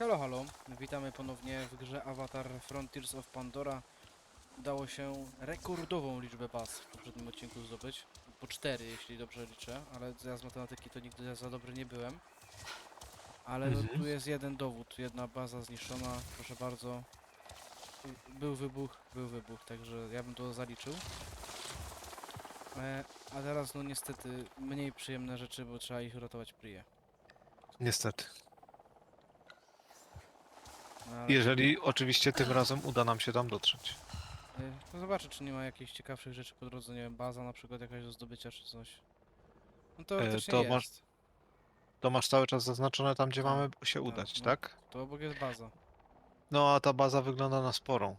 Halo, halo. Witamy ponownie w grze Avatar Frontiers of Pandora. Udało się rekordową liczbę baz w poprzednim odcinku zdobyć. Po cztery, jeśli dobrze liczę, ale ja z matematyki to nigdy za dobry nie byłem. Ale no, tu jest jeden dowód, jedna baza zniszczona, proszę bardzo. Był wybuch, był wybuch, także ja bym to zaliczył. E, a teraz no niestety mniej przyjemne rzeczy, bo trzeba ich ratować pryje. Niestety. Jeżeli oczywiście tym razem uda nam się tam dotrzeć. Y, No zobaczę, czy nie ma jakichś ciekawszych rzeczy po drodze, nie wiem, baza na przykład jakaś do zdobycia czy coś. No to E, też to nie masz- jest. To masz cały czas zaznaczone tam, gdzie Tak, mamy się tak, udać, no. tak? To obok jest baza. No a ta baza wygląda na sporą.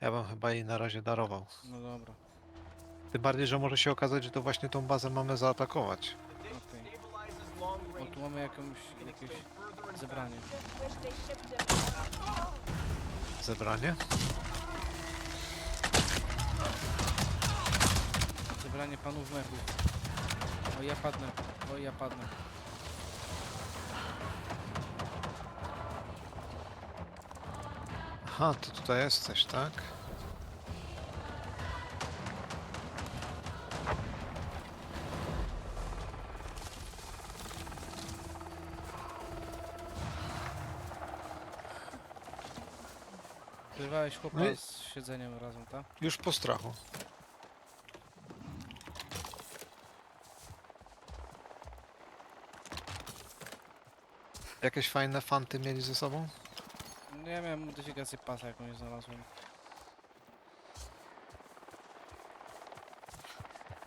Ja bym chyba jej na razie darował. No dobra, Tym bardziej, że może się okazać, że to właśnie tą bazę mamy zaatakować. Tu mamy jakąś, jakieś zebranie. Zebranie? Zebranie panów mechów. O, ja padnę. O, ja padnę. Aha, to tutaj jesteś, tak? Wyrwałeś chłopa No i- z siedzeniem razem, tak? Już po strachu. Jakieś fajne fanty mieli ze sobą? No ja miałem modyfikację pasa jakąś znalazłem.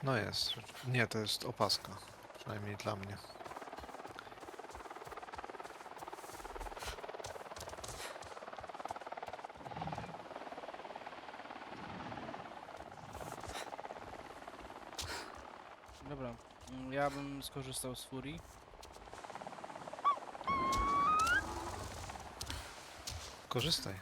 No jest. Nie, to jest opaska. Przynajmniej dla mnie. Dobra, mm, ja bym skorzystał z furii. Korzystaj.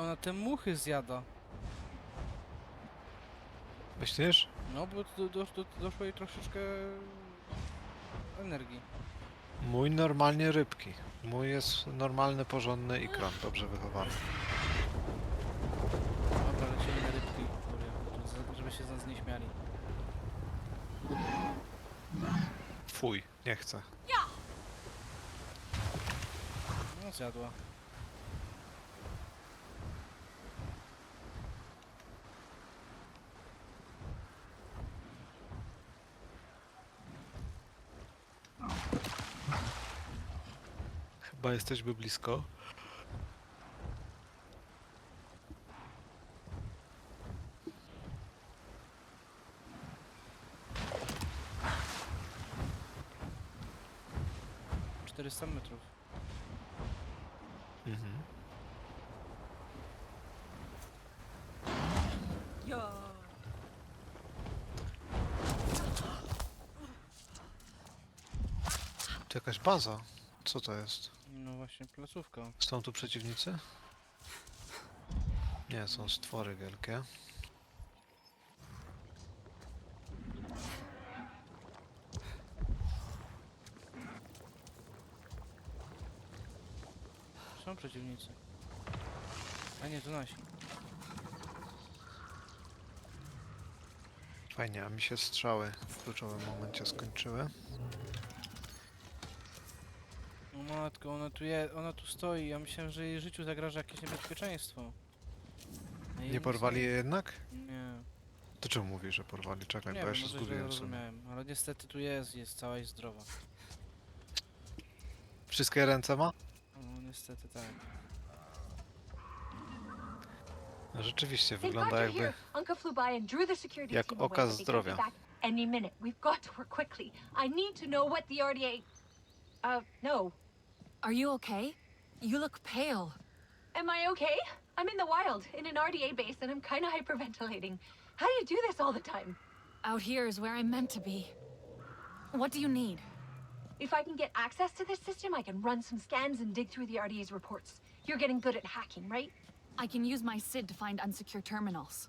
Ona te muchy zjada. Myślisz? No, bo do, do, do, doszło jej troszeczkę energii. Mój normalnie rybki. Mój jest normalny, porządny ikran, dobrze wychowany. Dobra, lecimy na rybki, kurde, żeby się z nas nie śmiali. Fuj, nie chcę. No, zjadła. Chyba jesteśmy blisko. Czterysta 400 metrów. Mhm. To jakaś baza. Co to jest? No właśnie, placówka. Są tu przeciwnicy? Nie, są stwory wielkie. Są przeciwnicy. A nie, to nasi. Fajnie, a mi się strzały w kluczowym momencie skończyły. No matko, ona tu je, ona tu stoi, ja myślałem, że jej życiu zagraża jakieś niebezpieczeństwo. A jej Nie nic porwali je jednak? Nie, To czemu mówisz, że porwali? Czekaj, nie bo ja wiem, się może źle zgubiłem sobie. rozumiałem, ale niestety tu jest, jest cała i zdrowa. Wszystkie ręce ma? No niestety tak. Rzeczywiście, Thank God wygląda jakby... here. Uncle flew by and drew the security jak team away, oka but they can't zdrowia. back. any minute. We've got to work quickly. I need to know what the RDA. Uh, no. Are you okay? You look pale. Am I okay? I'm in the wild, in an RDA base, and I'm kind of hyperventilating. How do you do this all the time? Out here is where I'm meant to be. What do you need? If I can get access to this system, I can run some scans and dig through the RDA's reports. You're getting good at hacking, right? I can use my SID to find unsecure terminals.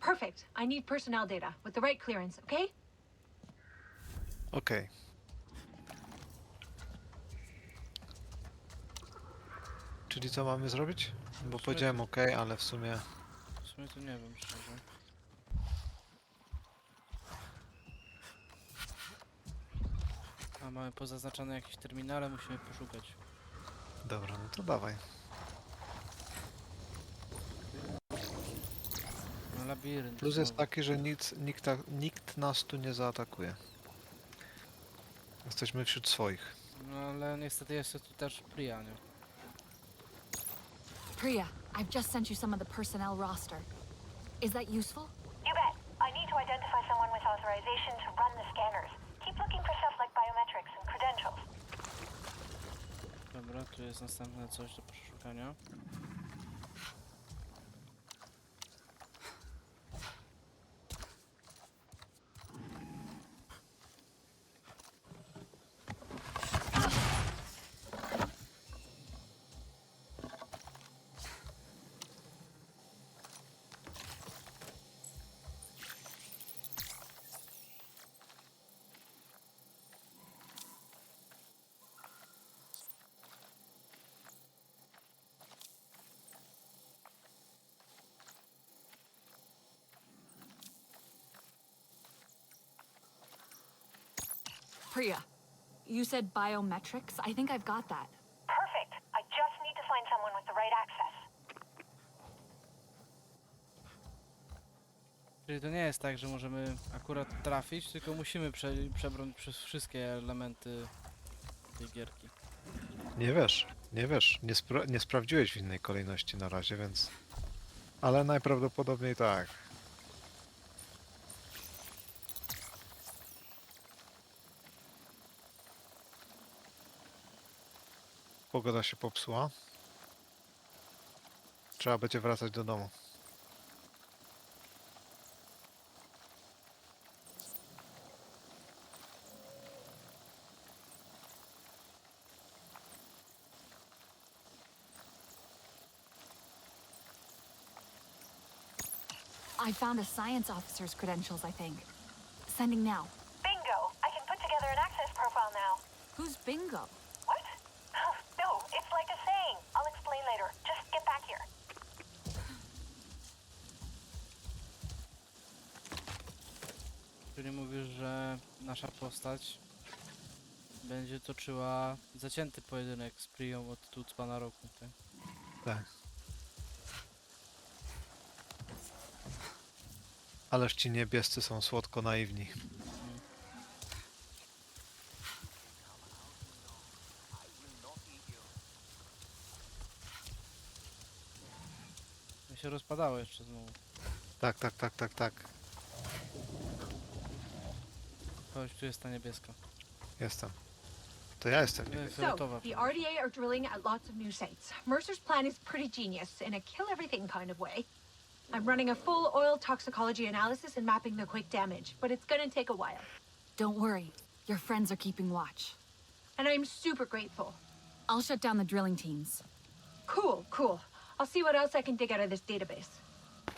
Perfect. I need personnel data with the right clearance, okay? Okej. Czyli co mamy zrobić? Bo powiedziałem ok, ale w sumie W sumie to nie wiem szczerze. A mamy pozaznaczone jakieś terminale, musimy poszukać. dobra, no to dawaj. No labirynt. Plus jest znowu. taki, że nic, nikt, ta- nikt nas tu nie zaatakuje. Jesteśmy wśród swoich. No ale niestety jest tu też Priya, nie? Priya, I've just sent you some of the personnel roster. Is that useful? You bet. I need to identify someone with authorization to run the scanners. Keep looking for stuff like biometrics and credentials. Dobra, tu jest następne coś do przeszukania. Priya, you said biometrics? I think I've got that. Perfect. I just need to find someone with the right access. Czyli to nie jest tak, że możemy akurat trafić, tylko musimy prze, przebrnąć przez wszystkie elementy tej gierki. Nie wiesz, nie wiesz. Nie, spra nie sprawdziłeś w innej kolejności na razie, więc... Ale najprawdopodobniej tak. Pogoda się popsuła. Trzeba będzie wracać do domu. I found a science officer's credentials, I think. Sending now. Bingo! I can put together an access profile now. Who's Bingo? What? no, it's like a saying. I'll explain later. Just get back here. Czyli mówisz, że nasza postać będzie toczyła zacięty pojedynek z Prią od Tucpana roku, tak? Tak. Ależ ci niebiescy są słodko naiwni. Ja się rozpadało jeszcze znowu. Tak, tak, tak, tak, tak. Chodź, tu jest ta niebieska. Jestem. To ja jestem Nie. So, fioletowa. the RDA are drilling at lots of new sites. Mercer's plan is pretty genius, in a kill everything kind of way. I'm running a full oil toxicology analysis and mapping the quick damage, but it's gonna take a while. Don't worry. Your friends are keeping watch. And I'm super grateful. I'll shut down the drilling teams. Cool, cool. I'll see what else I can dig out of this database.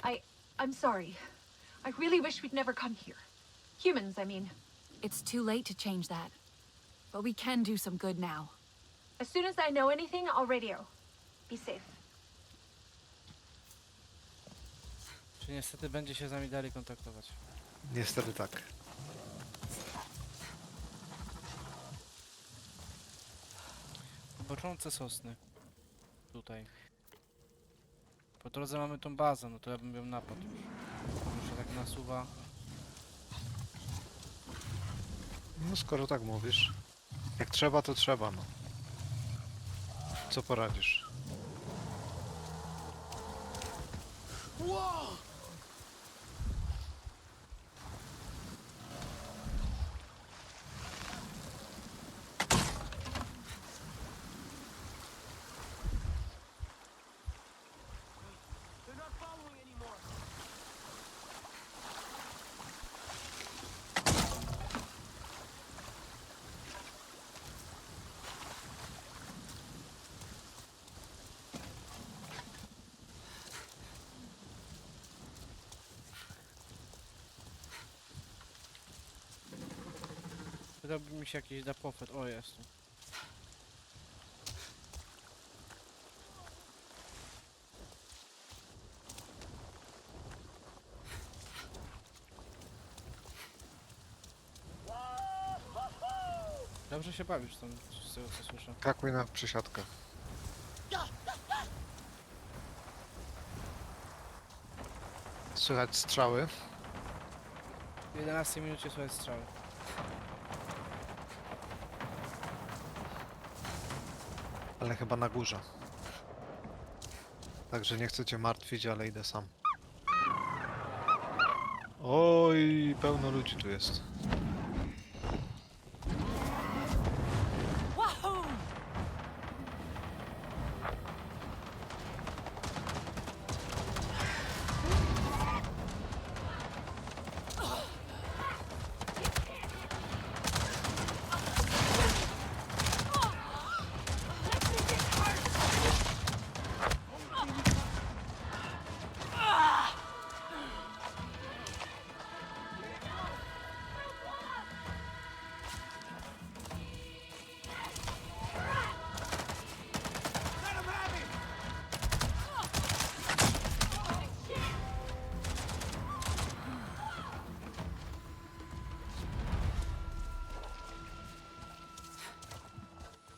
I. I'm sorry. I really wish we'd never come here. Humans, I mean. It's too late to change that. But we can do some good now. As soon as I know anything, I'll radio. Be safe. Czyli niestety będzie się z nami dalej kontaktować. Niestety tak. Początce sosny. Tutaj. Po drodze mamy tą bazę, no to ja bym ją napadł już. Już się tak nasuwa. No skoro tak mówisz. Jak trzeba, to trzeba, no. Co poradzisz? Przydałby mi się jakiś dapofet. O, jest. Dobrze się bawisz tam, z tego co słyszę. Kakuj na przysiadkę. Słychać strzały. W 11 minucie słychać strzały. Ale chyba na górze. Także nie chcę cię martwić, ale idę sam. Oj, pełno ludzi tu jest.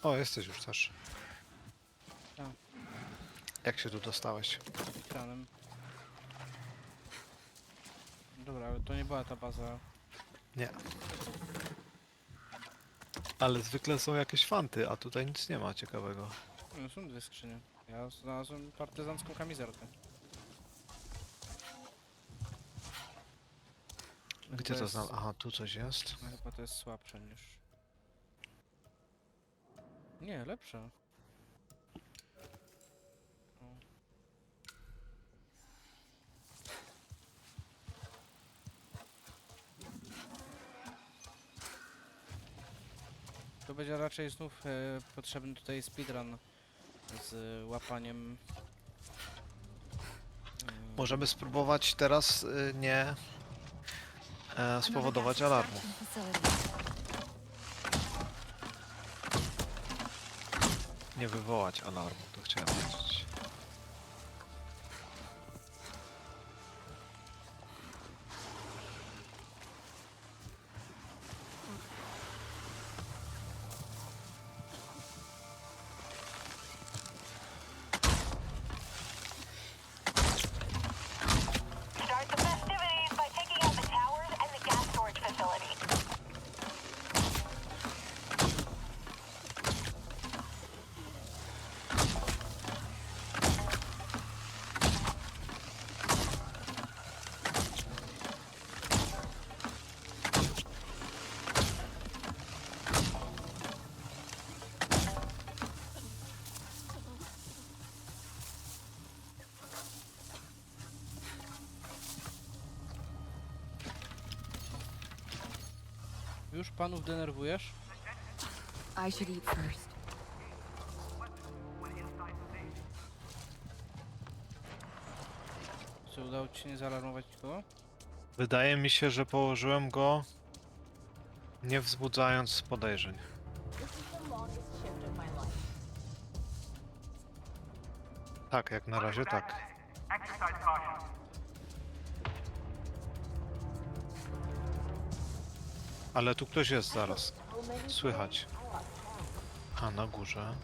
O, jesteś już też. Tak. Jak się tu dostałeś? Ekranem. Dobra, ale to nie była ta baza. Nie. Ale zwykle są jakieś fanty, a tutaj nic nie ma ciekawego. No, są dwie skrzynie. Ja znalazłem partyzancką kamizelkę. Gdzie chyba to jest- znam? Aha, tu coś jest. No chyba to jest słabsze niż... Nie, lepsze. O. To będzie raczej znów e, potrzebny tutaj speedrun z łapaniem... e, Możemy spróbować teraz y, nie e, spowodować alarmu. facility. Nie wywołać alarmu, to chciałem powiedzieć. Już panów denerwujesz? I should eat first. Czy udało ci się nie zaalarmować nikogo? Wydaje mi się, że położyłem go nie wzbudzając podejrzeń. Tak, jak na razie tak. Ale tu ktoś jest zaraz. Słychać. A na górze.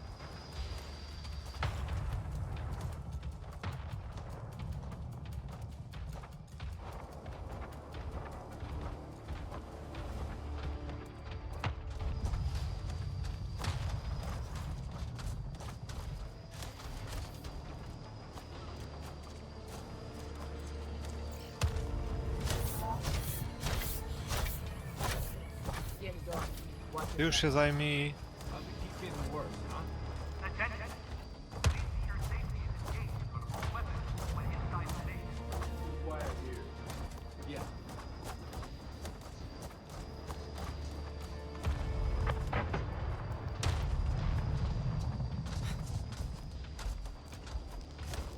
Już się zajmij.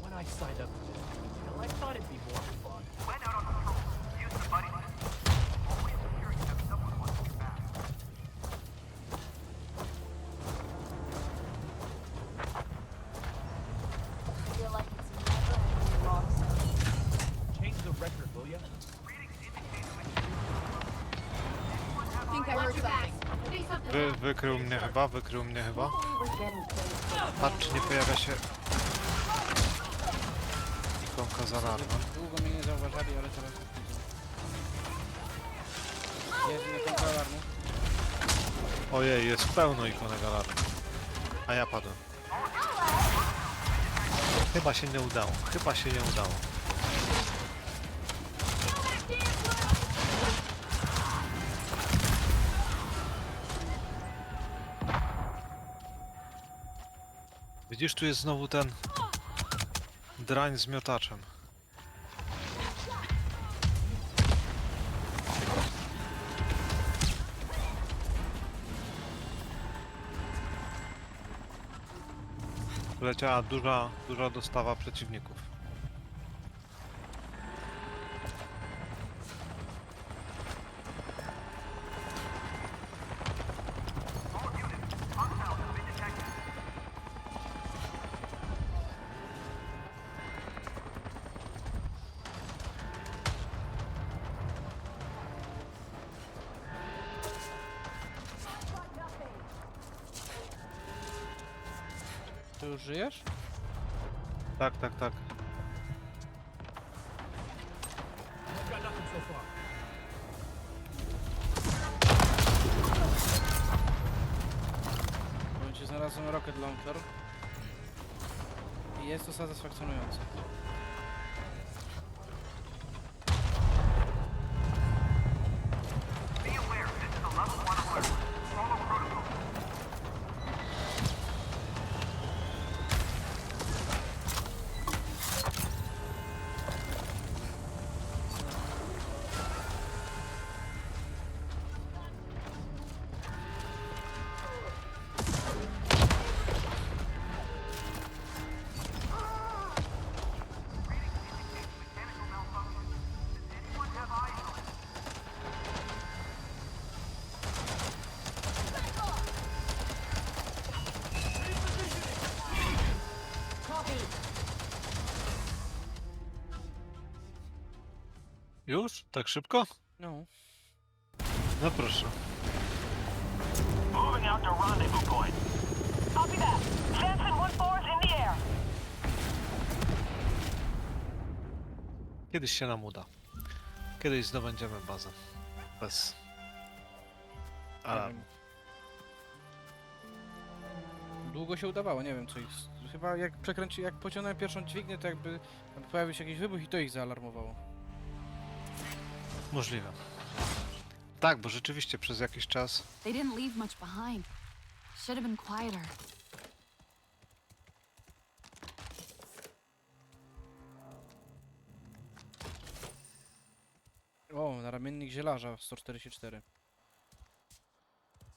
When I signed up for this, I thought it'd be more fun. Wykrył mnie chyba, wykrył mnie chyba. Patrz, czy nie pojawia się ikonka z alarmem. Długo mnie nie zauważali, ale teraz. Jest kontrola alarmu. Ojej, jest pełno ikonek alarmu. A ja padłem. Chyba się nie udało, chyba się nie udało. Widzisz, tu jest znowu ten drań z miotaczem. Leciała duża, duża dostawa przeciwników. Ty już żyjesz? Tak, tak, tak. Ci, znalazłem rocket launcher. I jest to satysfakcjonujące. Już? Tak szybko? No. No proszę. Moving out to rendezvous point. Copy that. Jensen 1-4's in the air. Kiedyś się nam uda. Kiedyś zdobędziemy bazę. Bez... Alarmu. Długo się udawało, nie wiem co ich... Chyba jak przekręci, jak pociągnąłem pierwszą dźwignię, to jakby pojawił się jakiś wybuch i to ich zaalarmowało. Możliwe. Tak, bo rzeczywiście przez jakiś czas They didn't leave much behind. Should have been quieter. O, na ramiennik zielarza 144.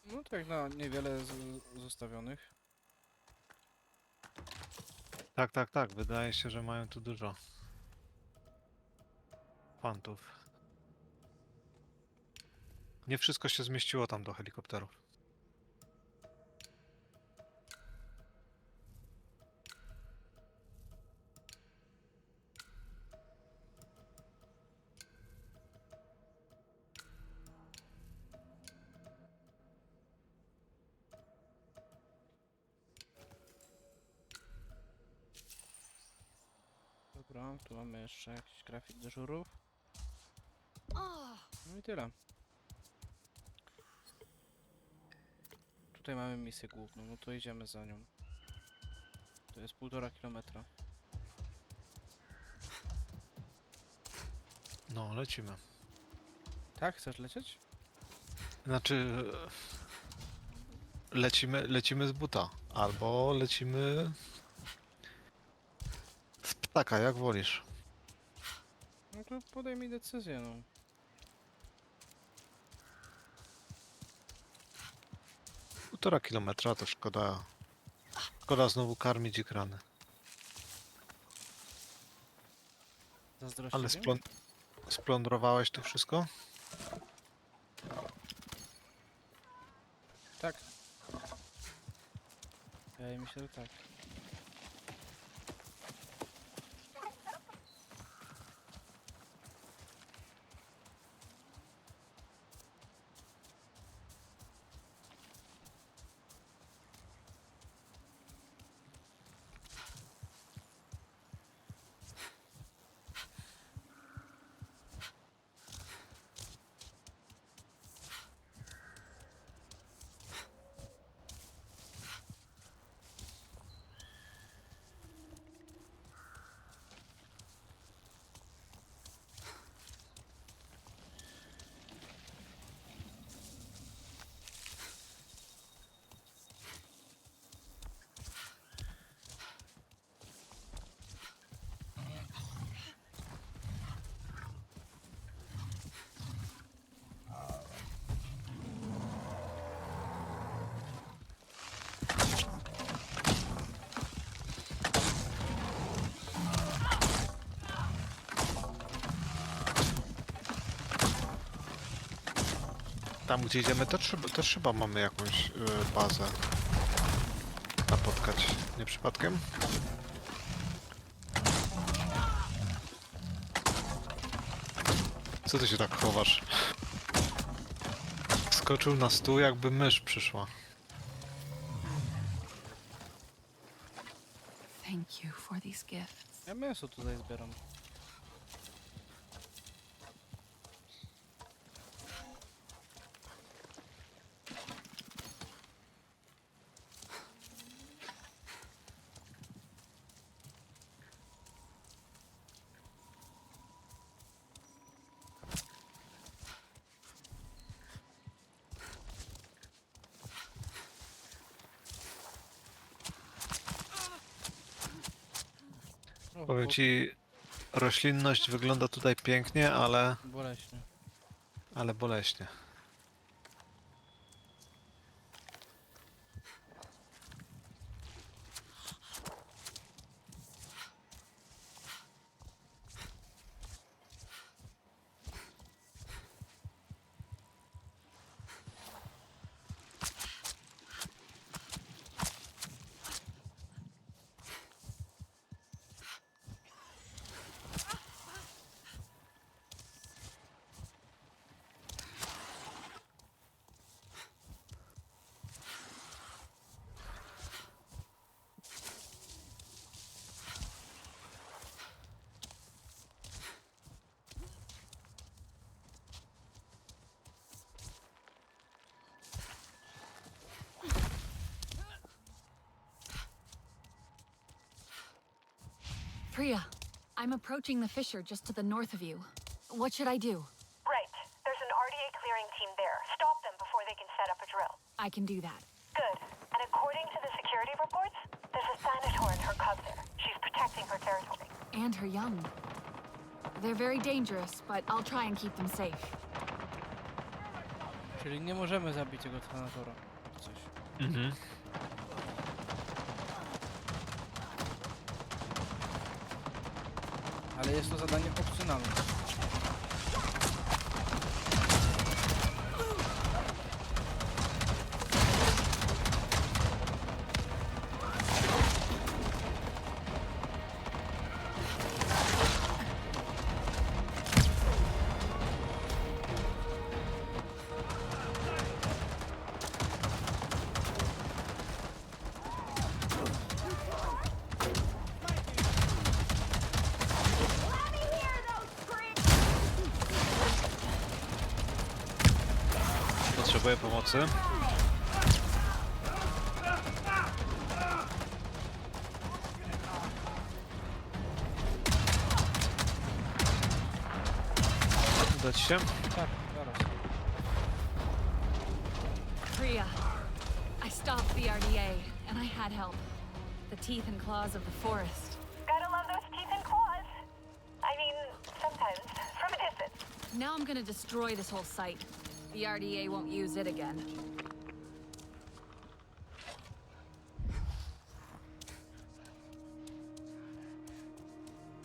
No tak na niewiele z, zostawionych. Tak, tak, tak. Wydaje się, że mają tu dużo fantów. Nie wszystko się zmieściło tam do helikopterów. Dobra, tu mamy jeszcze jakiś grafik dyżurów. No i tyle. Tutaj mamy misję główną, no to idziemy za nią. To jest półtora kilometra. No, lecimy. Tak, chcesz lecieć? Znaczy... Lecimy, lecimy z buta. Albo lecimy... Z ptaka, jak wolisz. No to podejmij decyzję, no. Półtora kilometra to szkoda... Szkoda znowu karmić ekrany. Ale splon... splądrowałeś to wszystko? Tak. Mi się, że tak. Tam gdzie idziemy to trzeba, też chyba mamy jakąś y, bazę napotkać. Nie przypadkiem? Co ty się tak chowasz? Skoczył na stół jakby mysz przyszła. Thank you for these gifts. Ja mięso tutaj zbieram. Powiem ci, roślinność wygląda tutaj pięknie, ale, Boleśnie. ale boleśnie. Priya, I'm approaching the fissure just to the north of you. What should I do? Right. There's an RDA clearing team there. Stop them before they can set up a drill. I can do that. Good. And according to the security reports, there's a Sanator and her cub there. She's protecting her territory. And her young. They're very dangerous, but I'll try and keep them safe. Czyli nie możemy zabić tego Thanatora. czy Coś. Mhm. Jest to zadanie opcjonalne. Potrzebuję pomocy. Uda ci się? Tak, zaraz. Priya, I stopped the RDA, and I had help. The teeth and claws of the forest. Gotta love those teeth and claws. I mean, sometimes, from a distance. Now I'm gonna destroy this whole site. The RDA won't use it again.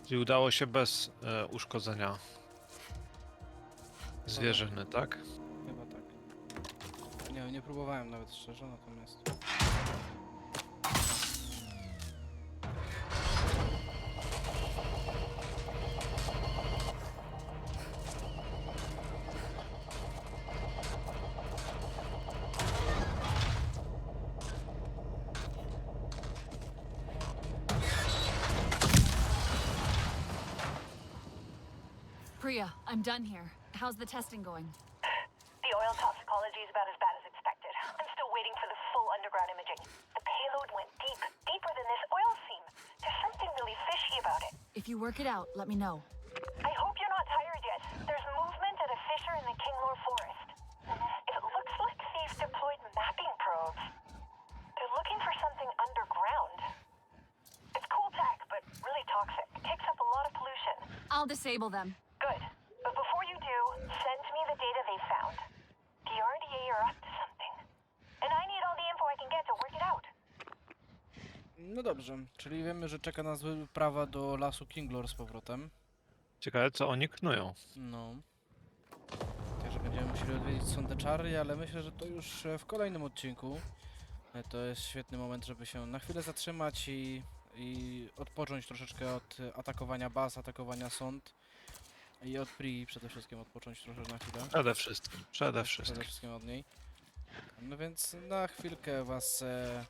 Czyli udało się bez e, uszkodzenia zwierzyny, tak? Chyba tak. Nie, nie próbowałem nawet szczerze, natomiast... I'm done here. How's the testing going? The oil toxicology is about as bad as expected. I'm still waiting for the full underground imaging. The payload went deep, deeper than this oil seam. There's something really fishy about it. If you work it out, let me know. I hope you're not tired yet. There's movement at a fissure in the Kinglore Forest. It looks like they've deployed mapping probes. They're looking for something underground. It's cool tech, but really toxic. It Takes up a lot of pollution. I'll disable them. No dobrze, czyli wiemy, że czeka nas wyprawa do lasu Kinglor z powrotem. Ciekawe co oni knują. No. Tak, żeby Będziemy musieli odwiedzić Sondę Czary, ale myślę, że to już e, w kolejnym odcinku. E, To jest świetny moment, żeby się na chwilę zatrzymać i, i odpocząć troszeczkę od atakowania baz, atakowania sąd. I od Pri przede wszystkim odpocząć trochę na chwilę. Przede wszystkim, przede Przede wszystkim. wszystkim od niej. No więc na chwilkę was e,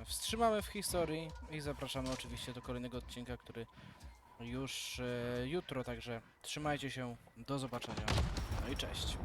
e, wstrzymamy w historii i zapraszamy oczywiście do kolejnego odcinka, który już e, jutro, także trzymajcie się, do zobaczenia, no i cześć.